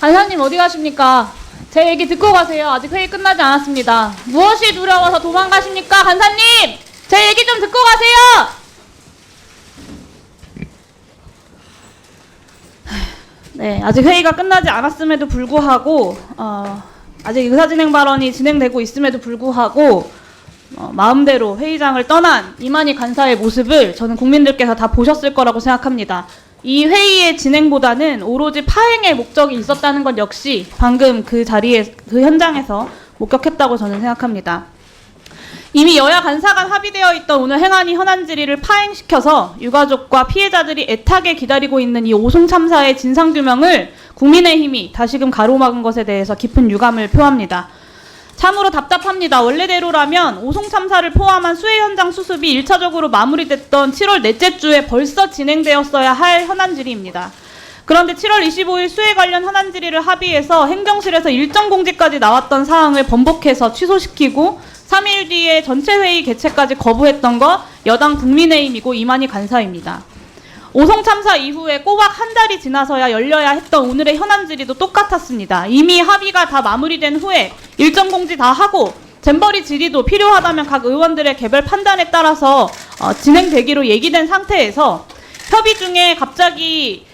간사님 어디 가십니까? 제 얘기 듣고 가세요. 아직 회의 끝나지 않았습니다. 무엇이 두려워서 도망가십니까? 간사님! 제 얘기 좀 듣고 가세요! 네, 아직 회의가 끝나지 않았음에도 불구하고 어, 아직 의사진행 발언이 진행되고 있음에도 불구하고 어, 마음대로 회의장을 떠난 이만희 간사의 모습을 저는 국민들께서 다 보셨을 거라고 생각합니다. 이 회의의 진행보다는 오로지 파행의 목적이 있었다는 것 역시 방금 그 자리에 그 현장에서 목격했다고 저는 생각합니다. 이미 여야 간사 간 합의되어 있던 오늘 행안위 현안 질의를 파행시켜서 유가족과 피해자들이 애타게 기다리고 있는 이 오송 참사의 진상 규명을 국민의힘이 다시금 가로막은 것에 대해서 깊은 유감을 표합니다. 참으로 답답합니다. 원래대로라면 오송 참사를 포함한 수해 현장 수습이 1차적으로 마무리됐던 7월 넷째 주에 벌써 진행되었어야 할 현안 질의입니다. 그런데 7월 25일 수해 관련 현안 질의를 합의해서 행정실에서 일정 공지까지 나왔던 사항을 번복해서 취소시키고 3일 뒤에 전체 회의 개최까지 거부했던 거 여당 국민의힘이고 이만희 간사입니다. 오송 참사 이후에 꼬박 한 달이 지나서야 열려야 했던 오늘의 현안 질의도 똑같았습니다. 이미 합의가 다 마무리된 후에 일정 공지 다 하고 잼버리 질의도 필요하다면 각 의원들의 개별 판단에 따라서 어, 진행되기로 얘기된 상태에서 협의 중에 갑자기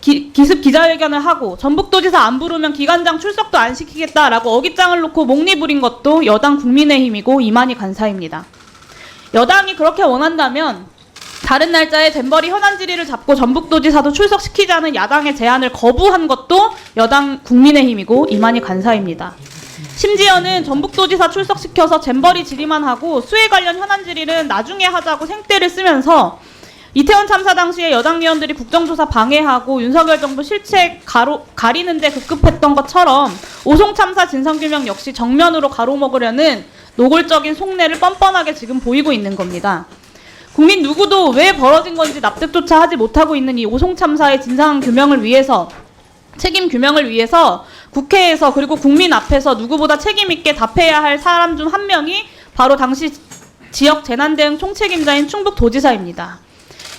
기, 기습 기자회견을 하고 전북도지사 안 부르면 기관장 출석도 안 시키겠다라고 어깃장을 놓고 목리 부린 것도 여당 국민의힘이고 이만희 간사입니다. 여당이 그렇게 원한다면 다른 날짜에 잼버리 현안 질의를 잡고 전북도지사도 출석시키자는 야당의 제안을 거부한 것도 여당 국민의힘이고 이만희 간사입니다. 심지어는 전북도지사 출석시켜서 잼버리 질의만 하고 수해 관련 현안 질의는 나중에 하자고 생떼를 쓰면서 이태원 참사 당시에 여당 의원들이 국정조사 방해하고 윤석열 정부 실책 가로, 가리는데 급급했던 것처럼 오송 참사 진상규명 역시 정면으로 가로먹으려는 노골적인 속내를 뻔뻔하게 지금 보이고 있는 겁니다. 국민 누구도 왜 벌어진 건지 납득조차 하지 못하고 있는 이 오송 참사의 진상 규명을 위해서 책임 규명을 위해서 국회에서 그리고 국민 앞에서 누구보다 책임 있게 답해야 할 사람 중 한 명이 바로 당시 지역 재난 대응 총책임자인 충북 도지사입니다.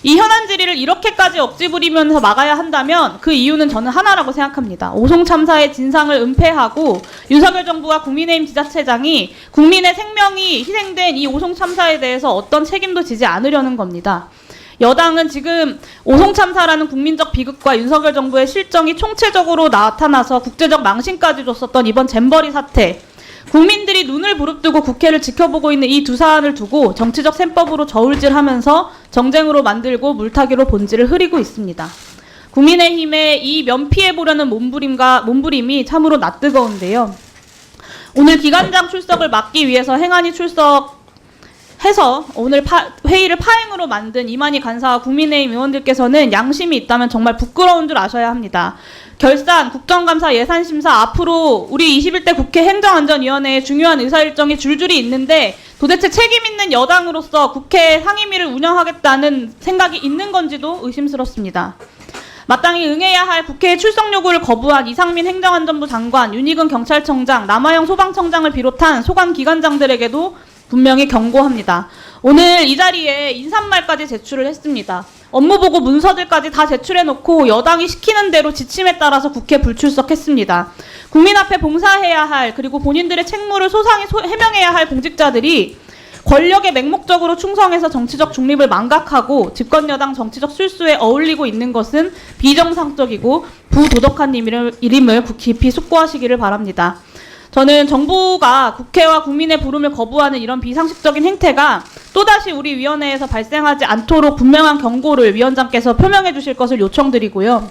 이 현안 질의를 이렇게까지 억지 부리면서 막아야 한다면 그 이유는 저는 하나라고 생각합니다. 오송 참사의 진상을 은폐하고 윤석열 정부와 국민의힘 지자체장이 국민의 생명이 희생된 이 오송 참사에 대해서 어떤 책임도 지지 않으려는 겁니다. 여당은 지금 오송 참사라는 국민적 비극과 윤석열 정부의 실정이 총체적으로 나타나서 국제적 망신까지 줬었던 이번 잼버리 사태 국민들이 눈을 부릅뜨고 국회를 지켜보고 있는 이 두 사안을 두고 정치적 셈법으로 저울질하면서 정쟁으로 만들고 물타기로 본질을 흐리고 있습니다. 국민의힘의 이 면피해 보려는 몸부림과 몸부림이 참으로 낯뜨거운데요. 오늘 기관장 출석을 막기 위해서 행안위 출석 해서 오늘 파- 회의를 파행으로 만든 이만희 간사와 국민의힘 의원들께서는 양심이 있다면 정말 부끄러운 줄 아셔야 합니다. 결산, 국정감사, 예산심사 앞으로 우리 21대 국회 행정안전위원회의 중요한 의사일정이 줄줄이 있는데 도대체 책임 있는 여당으로서 국회 상임위를 운영하겠다는 생각이 있는 건지도 의심스럽습니다. 마땅히 응해야 할 국회의 출석 요구를 거부한 이상민 행정안전부 장관, 윤희근 경찰청장, 남아영 소방청장을 비롯한 소관 기관장들에게도 분명히 경고합니다. 오늘 이 자리에 인사말까지 제출을 했습니다. 업무보고 문서들까지 다 제출해놓고 여당이 시키는 대로 지침에 따라서 국회 불출석했습니다. 국민 앞에 봉사해야 할 그리고 본인들의 책무를 소상히 소- 해명해야 할 공직자들이 권력에 맹목적으로 충성해서 정치적 중립을 망각하고 집권 여당 정치적 술수에 어울리고 있는 것은 비정상적이고 부도덕한 일임을 깊이 숙고하시기를 바랍니다. 저는 정부가 국회와 국민의 부름을 거부하는 이런 비상식적인 행태가 또다시 우리 위원회에서 발생하지 않도록 분명한 경고를 위원장께서 표명해 주실 것을 요청드리고요.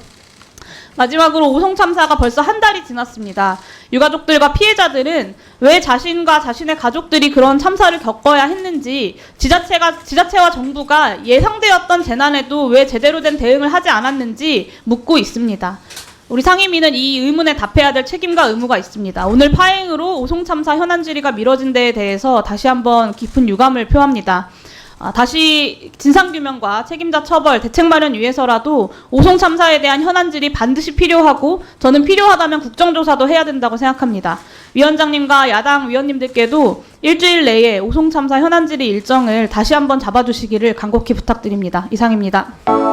마지막으로 오송 참사가 벌써 한 달이 지났습니다. 유가족들과 피해자들은 왜 자신과 자신의 가족들이 그런 참사를 겪어야 했는지 지자체가 지자체와 정부가 예상되었던 재난에도 왜 제대로 된 대응을 하지 않았는지 묻고 있습니다. 우리 상임위는 이 의문에 답해야 될 책임과 의무가 있습니다. 오늘 파행으로 오송 참사 현안 질의가 미뤄진 데에 대해서 다시 한번 깊은 유감을 표합니다. 아, 다시 진상규명과 책임자 처벌, 대책 마련 위해서라도 오송 참사에 대한 현안 질이 반드시 필요하고 저는 필요하다면 국정조사도 해야 된다고 생각합니다. 위원장님과 야당 위원님들께도 일주일 내에 오송 참사 현안 질의 일정을 다시 한번 잡아주시기를 간곡히 부탁드립니다. 이상입니다.